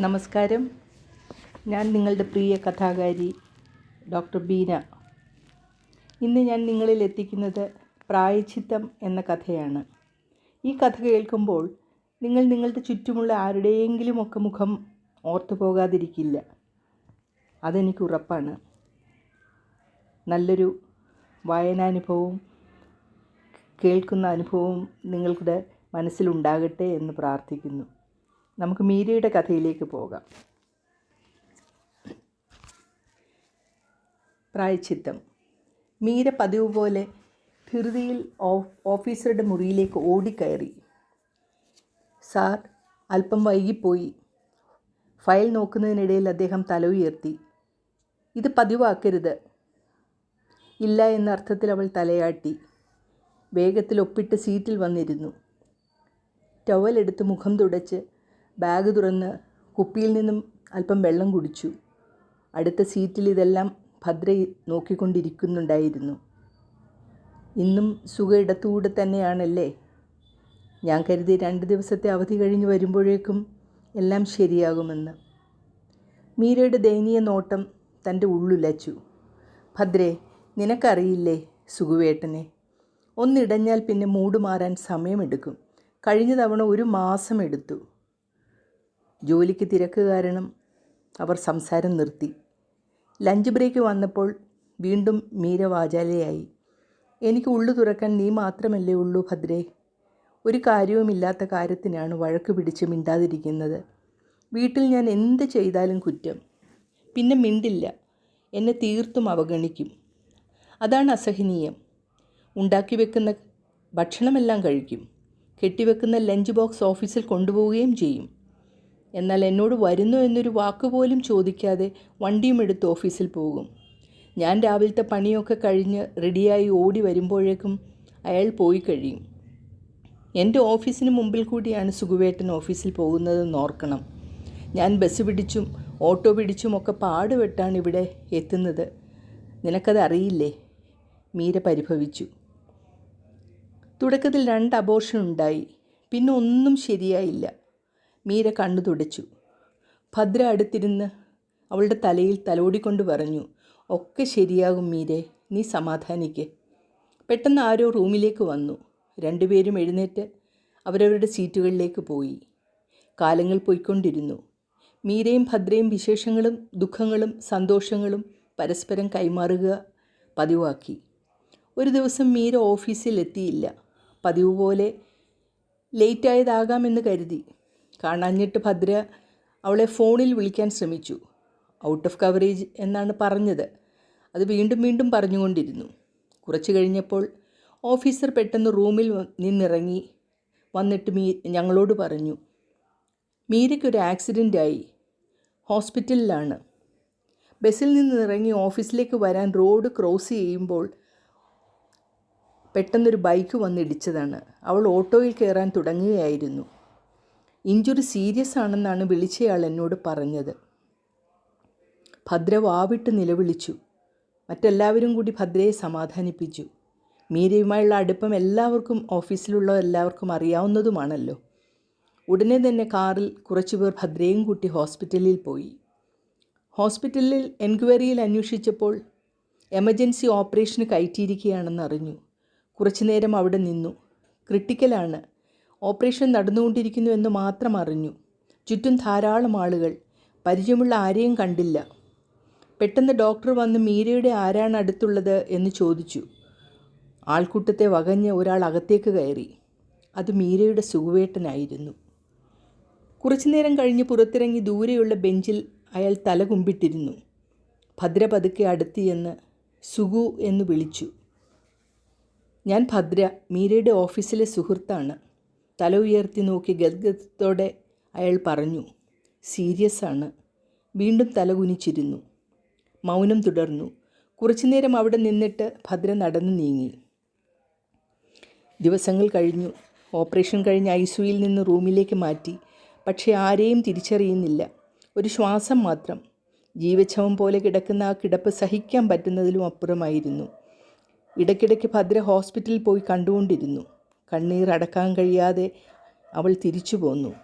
നമസ്കാരം. ഞാൻ നിങ്ങളുടെ പ്രിയ കഥാകാരി ഡോക്ടർ ബീന. ഇന്ന് ഞാൻ നിങ്ങളിൽ എത്തിക്കുന്നത് പ്രായച്ചിത്തം എന്ന കഥയാണ്. ഈ കഥ കേൾക്കുമ്പോൾ നിങ്ങൾ നിങ്ങളുടെ ചുറ്റുമുള്ള ആരുടെയെങ്കിലുമൊക്കെ മുഖം ഓർത്തു പോകാതിരിക്കില്ല. അതെനിക്ക് ഉറപ്പാണ്. നല്ലൊരു വായനാനുഭവവും കേൾക്കുന്ന അനുഭവവും നിങ്ങളുടെ മനസ്സിലുണ്ടാകട്ടെ എന്ന് പ്രാർത്ഥിക്കുന്നു. നമുക്ക് മീരയുടെ കഥയിലേക്ക് പോകാം. പ്രായച്ചിത്തം. മീര പതിവ് പോലെ ധൃതിയിൽ ഓഫീസറുടെ മുറിയിലേക്ക് ഓടിക്കയറി. സാർ അല്പം വൈകിപ്പോയി. ഫയൽ നോക്കുന്നതിനിടയിൽ അദ്ദേഹം തല ഉയർത്തി. ഇത് പതിവാക്കരുത്. ഇല്ല എന്ന അർത്ഥത്തിൽ അവൾ തലയാട്ടി. വേഗത്തിൽ ഒപ്പിട്ട് സീറ്റിൽ വന്നിരുന്നു. ടവലെടുത്ത് മുഖം തുടച്ച് ബാഗ് തുറന്ന് കുപ്പിയിൽ നിന്നും അല്പം വെള്ളം കുടിച്ചു. അടുത്ത സീറ്റിൽ ഇതെല്ലാം ഭദ്ര നോക്കിക്കൊണ്ടിരിക്കുന്നുണ്ടായിരുന്നു. ഇന്നും സുഖ ഇടത്തുകൂടെ തന്നെയാണല്ലേ? ഞാൻ കരുതി രണ്ട് ദിവസത്തെ അവധി കഴിഞ്ഞ് വരുമ്പോഴേക്കും എല്ലാം ശരിയാകുമെന്ന്. മീരയുടെ ദയനീയ നോട്ടം തന്റെ ഉള്ളുലച്ചു. ഭദ്രേ നിനക്കറിയില്ലേ സുഖുവേട്ടനെ? ഒന്നിടഞ്ഞാൽ പിന്നെ മൂട് മാറാൻ സമയമെടുക്കും. കഴിഞ്ഞ തവണ ഒരു മാസം എടുത്തു. ജോലിക്ക് തിരക്ക് കാരണം അവർ സംസാരം നിർത്തി. ലഞ്ച് ബ്രേക്ക് വന്നപ്പോൾ വീണ്ടും മീര വാചാലയായി. എനിക്ക് ഉള്ളു തുറക്കാൻ നീ മാത്രമല്ലേ ഉള്ളൂ ഭദ്രേ. ഒരു കാര്യവുമില്ലാത്ത കാര്യത്തിനാണ് വഴക്ക് പിടിച്ച് മിണ്ടാതിരിക്കുന്നത്. വീട്ടിൽ ഞാൻ എന്ത് ചെയ്താലും കുറ്റം. പിന്നെ മിണ്ടില്ല. എന്നെ തീർത്തും അവഗണിക്കും. അതാണ് അസഹനീയം. ഉണ്ടാക്കി വെക്കുന്ന ഭക്ഷണമെല്ലാം കഴിക്കും. കെട്ടിവെക്കുന്ന ലഞ്ച് ബോക്സ് ഓഫീസിൽ കൊണ്ടുപോവുകയും ചെയ്യും. എന്നാൽ എന്നോട് വരുന്നു എന്നൊരു വാക്കുപോലും ചോദിക്കാതെ വണ്ടിയും എടുത്ത് ഓഫീസിൽ പോകും. ഞാൻ രാവിലത്തെ പണിയൊക്കെ കഴിഞ്ഞ് റെഡിയായി ഓടി വരുമ്പോഴേക്കും അയാൾ പോയി കഴിയും. എന്റെ ഓഫീസിന് മുമ്പിൽ കൂടിയാണ് സുഖുവേട്ടൻ ഓഫീസിൽ പോകുന്നതെന്ന് ഓർക്കണം. ഞാൻ ബസ് പിടിച്ചും ഓട്ടോ പിടിച്ചും ഒക്കെ പാടുപെട്ടാണ് ഇവിടെ എത്തുന്നത്. നിനക്കത് അറിയില്ലേ? മീര പരിഭവിച്ചു. തുടക്കത്തിൽ രണ്ട് അബോർഷൻ ഉണ്ടായി. പിന്നെ ഒന്നും ശരിയായില്ല. മീര കണ്ണു തുടച്ചു. ഭദ്ര അടുത്തിരുന്ന് അവളുടെ തലയിൽ തലോടിക്കൊണ്ട് പറഞ്ഞു ഒക്കെ ശരിയാകും മീരെ നീ സമാധാനിക്ക്. പെട്ടെന്ന് ആരോ റൂമിലേക്ക് വന്നു. രണ്ടുപേരും എഴുന്നേറ്റ് അവരവരുടെ സീറ്റുകളിലേക്ക് പോയി. കാലങ്ങൾ പോയിക്കൊണ്ടിരുന്നു. മീരയും ഭദ്രയും വിശേഷങ്ങളും ദുഃഖങ്ങളും സന്തോഷങ്ങളും പരസ്പരം കൈമാറുക പതിവാക്കി. ഒരു ദിവസം മീര ഓഫീസിൽ എത്തിയില്ല പതിവ് പോലെ ലേറ്റായതാകാമെന്ന് കരുതി. കാണാഞ്ഞിട്ട് ഭദ്ര അവളെ ഫോണിൽ വിളിക്കാൻ ശ്രമിച്ചു. ഔട്ട് ഓഫ് കവറേജ് എന്നാണ് പറഞ്ഞത്. അത് വീണ്ടും വീണ്ടും പറഞ്ഞുകൊണ്ടിരുന്നു. കുറച്ചു കഴിഞ്ഞപ്പോൾ ഓഫീസർ പെട്ടെന്ന് റൂമിൽ നിന്നിറങ്ങി വന്നിട്ട് മീ ഞങ്ങളോട് പറഞ്ഞു മീരയ്ക്കൊരു ആക്സിഡന്റായി ഹോസ്പിറ്റലിലാണ്. ബസ്സിൽ നിന്ന് ഇറങ്ങി ഓഫീസിലേക്ക് വരാൻ റോഡ് ക്രോസ് ചെയ്യുമ്പോൾ പെട്ടെന്നൊരു ബൈക്ക് വന്നിടിച്ചതാണ് അവൾ ഓട്ടോയിൽ കയറാൻ തുടങ്ങുകയായിരുന്നു. ഇഞ്ചുറി സീരിയസ് ആണെന്നാണ് വിളിച്ചയാൾ എന്നോട് പറഞ്ഞത്. ഭദ്ര വാവിട്ട് നിലവിളിച്ചു. മറ്റെല്ലാവരും കൂടി ഭദ്രയെ സമാധാനിപ്പിച്ചു. മീരയുമായുള്ള അടുപ്പം എല്ലാവർക്കും ഓഫീസിലുള്ള എല്ലാവർക്കും അറിയാവുന്നതുമാണല്ലോ. ഉടനെ തന്നെ കാറിൽ കുറച്ചുപേർ ഭദ്രയും കൂട്ടി ഹോസ്പിറ്റലിൽ പോയി. ഹോസ്പിറ്റലിൽ എൻക്വയറിയിൽ അന്വേഷിച്ചപ്പോൾ എമർജൻസി ഓപ്പറേഷന് കയറ്റിയിരിക്കുകയാണെന്ന് അറിഞ്ഞു കുറച്ചു നേരം അവിടെ നിന്നു. ക്രിട്ടിക്കലാണ്. ഓപ്പറേഷൻ നടന്നുകൊണ്ടിരിക്കുന്നു എന്ന് മാത്രം അറിഞ്ഞു. ചുറ്റും ധാരാളം ആളുകൾ. പരിചയമുള്ള ആരെയും കണ്ടില്ല. പെട്ടെന്ന് ഡോക്ടർ വന്ന് മീരയുടെ ആരാണ് അടുത്തുള്ളത് എന്ന് ചോദിച്ചു. ആൾക്കൂട്ടത്തെ വകഞ്ഞ് ഒരാൾ അകത്തേക്ക് കയറി. അത് മീരയുടെ സുഖവേട്ടനായിരുന്നു. കുറച്ചു നേരം കഴിഞ്ഞ് പുറത്തിറങ്ങി ദൂരെയുള്ള ബെഞ്ചിൽ അയാൾ തല കുമ്പിട്ടിരുന്നു. ഭദ്ര പതുക്കെ അടുത്തിയെന്ന് സുഗു എന്ന് വിളിച്ചു. ഞാൻ ഭദ്ര. മീരയുടെ ഓഫീസിലെ സുഹൃത്താണ്. തല ഉയർത്തി നോക്കി ഗദ്ഗതത്തോടെ അയാൾ പറഞ്ഞു സീരിയസ് ആണ് വീണ്ടും തലകുനിച്ചിരുന്നു മൗനം തുടർന്നു. കുറച്ചുനേരം അവിടെ നിന്നിട്ട് ഭദ്ര നടന്നു നീങ്ങി. ദിവസങ്ങൾ കഴിഞ്ഞു. ഓപ്പറേഷൻ കഴിഞ്ഞ് ഐ സിയിൽ നിന്ന് റൂമിലേക്ക് മാറ്റി. പക്ഷേ ആരെയും തിരിച്ചറിയുന്നില്ല. ഒരു ശ്വാസം മാത്രം. ജീവച്ഛവം പോലെ കിടക്കുന്ന ആ കിടപ്പ് സഹിക്കാൻ പറ്റുന്നതിലും അപ്പുറമായിരുന്നു. ഇടയ്ക്കിടയ്ക്ക് ഭദ്ര ഹോസ്പിറ്റലിൽ പോയി കണ്ടുകൊണ്ടിരുന്നു. കണ്ണീർ അടക്കാൻ കഴിയാതെ അവൾ തിരിച്ചു പോന്നു.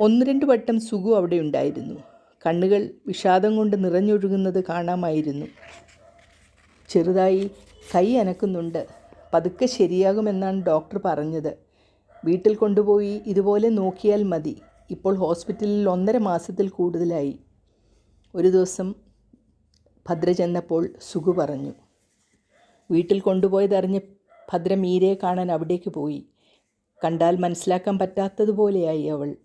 ഒന്ന് രണ്ട് വട്ടം സുഖു അവിടെ ഉണ്ടായിരുന്നു. കണ്ണുകൾ വിഷാദം കൊണ്ട് നിറഞ്ഞൊഴുകുന്നത് കാണാമായിരുന്നു. ചെറുതായി കൈ അനക്കുന്നുണ്ട്. പതുക്കെ ശരിയാകുമെന്നാണ് ഡോക്ടർ പറഞ്ഞത്. വീട്ടിൽ കൊണ്ടുപോയി ഇതുപോലെ നോക്കിയാൽ മതി. ഇപ്പോൾ ഹോസ്പിറ്റലിൽ ഒന്നര മാസത്തിൽ കൂടുതലായി. ഒരു ദിവസം ഭദ്ര ചെന്നപ്പോൾ സുഖു പറഞ്ഞു. വീട്ടിൽ കൊണ്ടുപോയതറിഞ്ഞ് ഭദ്ര മീരയെ കാണാൻ അവിടേക്ക് പോയി. കണ്ടാൽ മനസ്സിലാക്കാൻ പറ്റാത്തതുപോലെയായി അവൾ.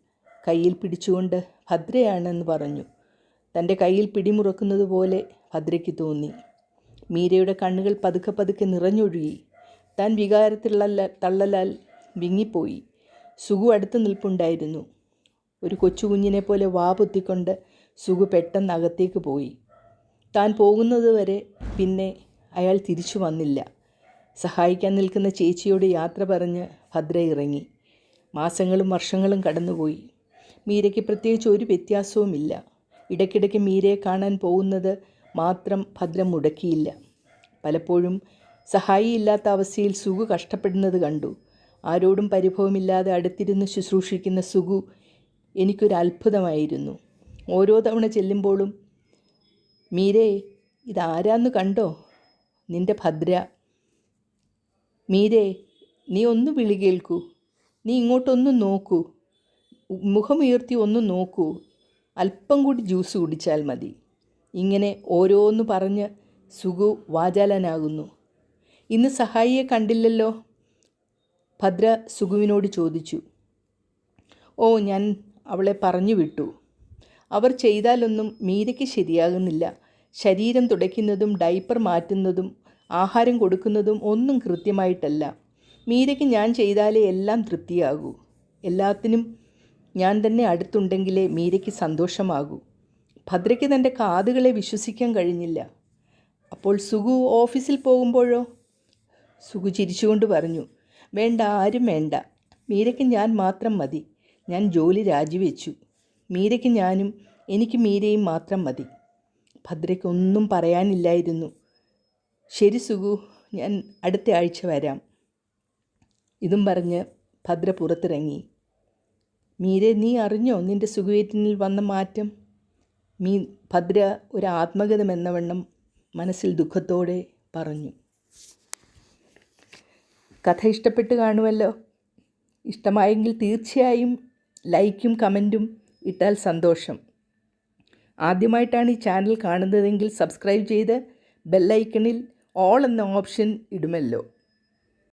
കയ്യിൽ പിടിച്ചുകൊണ്ട് ഭദ്രയാണെന്ന് പറഞ്ഞു. തന്റെ കയ്യിൽ പിടിമുറക്കുന്നത് പോലെ ഭദ്രയ്ക്ക് തോന്നി. മീരയുടെ കണ്ണുകൾ പതുക്കെ പതുക്കെ നിറഞ്ഞൊഴുകി. താൻ വികാരത്തിലുള്ള തള്ളലാൽ വിങ്ങിപ്പോയി. സുഖു അടുത്ത് നിൽപ്പുണ്ടായിരുന്നു. ഒരു കൊച്ചുകുഞ്ഞിനെ പോലെ വാ പൊത്തിക്കൊണ്ട് സുഖു പെട്ടെന്ന് അകത്തേക്ക് പോയി. താൻ പോകുന്നത് വരെ പിന്നെ അയാൾ തിരിച്ചു വന്നില്ല. സഹായിക്കാൻ നിൽക്കുന്ന ചേച്ചിയോട് യാത്ര പറഞ്ഞ് ഭദ്ര ഇറങ്ങി. മാസങ്ങളും വർഷങ്ങളും കടന്നുപോയി. മീരയ്ക്ക് പ്രത്യേകിച്ച് ഒരു വ്യത്യാസവുമില്ല. ഇടയ്ക്കിടയ്ക്ക് മീരയെ കാണാൻ പോകുന്നത് മാത്രം ഭദ്ര മുടക്കിയില്ല. പലപ്പോഴും സഹായിയില്ലാത്ത അവസ്ഥയിൽ സുഖു കഷ്ടപ്പെടുന്നത് കണ്ടു. ആരോടും പരിഭവമില്ലാതെ അടുത്തിരുന്ന് ശുശ്രൂഷിക്കുന്ന സുഖു എനിക്കൊരു അത്ഭുതമായിരുന്നു. ഓരോ തവണ ചെല്ലുമ്പോഴും മീരേ ഇതാരാന്ന് കണ്ടോ? നിന്റെ ഭദ്ര മീരേ നീ ഒന്ന് വിളി കേൾക്കൂ. നീ ഇങ്ങോട്ടൊന്ന് നോക്കൂ. മുഖമുയർത്തി ഒന്ന് നോക്കൂ. അല്പം കൂടി ജ്യൂസ് കുടിച്ചാൽ മതി. ഇങ്ങനെ ഓരോന്ന് പറഞ്ഞ് സുഗു വാചാലനാകുന്നു. ഇന്ന് സഹായിയെ കണ്ടില്ലല്ലോ? ഭദ്ര സുഗുവിനോട് ചോദിച്ചു. ഓ ഞാൻ അവളെ പറഞ്ഞു വിട്ടു. അവർ ചെയ്താലൊന്നും മീരയ്ക്ക് ശരിയാകുന്നില്ല. ശരീരം തുടയ്ക്കുന്നതും ഡൈപ്പർ മാറ്റുന്നതും ആഹാരം കൊടുക്കുന്നതും ഒന്നും കൃത്യമായിട്ടല്ല. മീരയ്ക്ക് ഞാൻ ചെയ്താലേ എല്ലാം തൃപ്തിയാകൂ. എല്ലാത്തിനും ഞാൻ തന്നെ അടുത്തുണ്ടെങ്കിലേ മീരയ്ക്ക് സന്തോഷമാകൂ. ഭദ്രയ്ക്ക് തന്റെ കാതുകളെ വിശ്വസിക്കാൻ കഴിഞ്ഞില്ല. അപ്പോൾ സുഗു ഓഫീസിൽ പോകുമ്പോഴോ? സുഗു ചിരിച്ചുകൊണ്ട് പറഞ്ഞു വേണ്ട ആരും വേണ്ട. മീരയ്ക്ക് ഞാൻ മാത്രം മതി. ഞാൻ ജോലി രാജിവെച്ചു. മീരയ്ക്ക് ഞാനും എനിക്ക് മീരയും മാത്രം മതി. ഭദ്രയ്ക്ക് ഒന്നും പറയാനില്ലായിരുന്നു. ശരി സുഗു ഞാൻ അടുത്ത ആഴ്ച വരാം. ഇതും പറഞ്ഞ് ഭദ്ര പുറത്തിറങ്ങി. മീരെ നീ അറിഞ്ഞോ നിന്റെ സുഖവേറ്റിനിൽ വന്ന മാറ്റം? മീ ഭദ്ര ഒരു ആത്മഗതം എന്നവണ്ണം മനസ്സിൽ ദുഃഖത്തോടെ പറഞ്ഞു. കഥ ഇഷ്ടപ്പെട്ട് കാണുമല്ലോ? ഇഷ്ടമായെങ്കിൽ തീർച്ചയായും ലൈക്കും കമന്റും ഇട്ടാൽ സന്തോഷം. ആദ്യമായിട്ടാണ് ഈ ചാനൽ കാണുന്നതെങ്കിൽ സബ്സ്ക്രൈബ് ചെയ്ത് ബെല്ലൈക്കണിൽ ഓൾ എന്ന ഓപ്ഷൻ ഇടുമല്ലോ.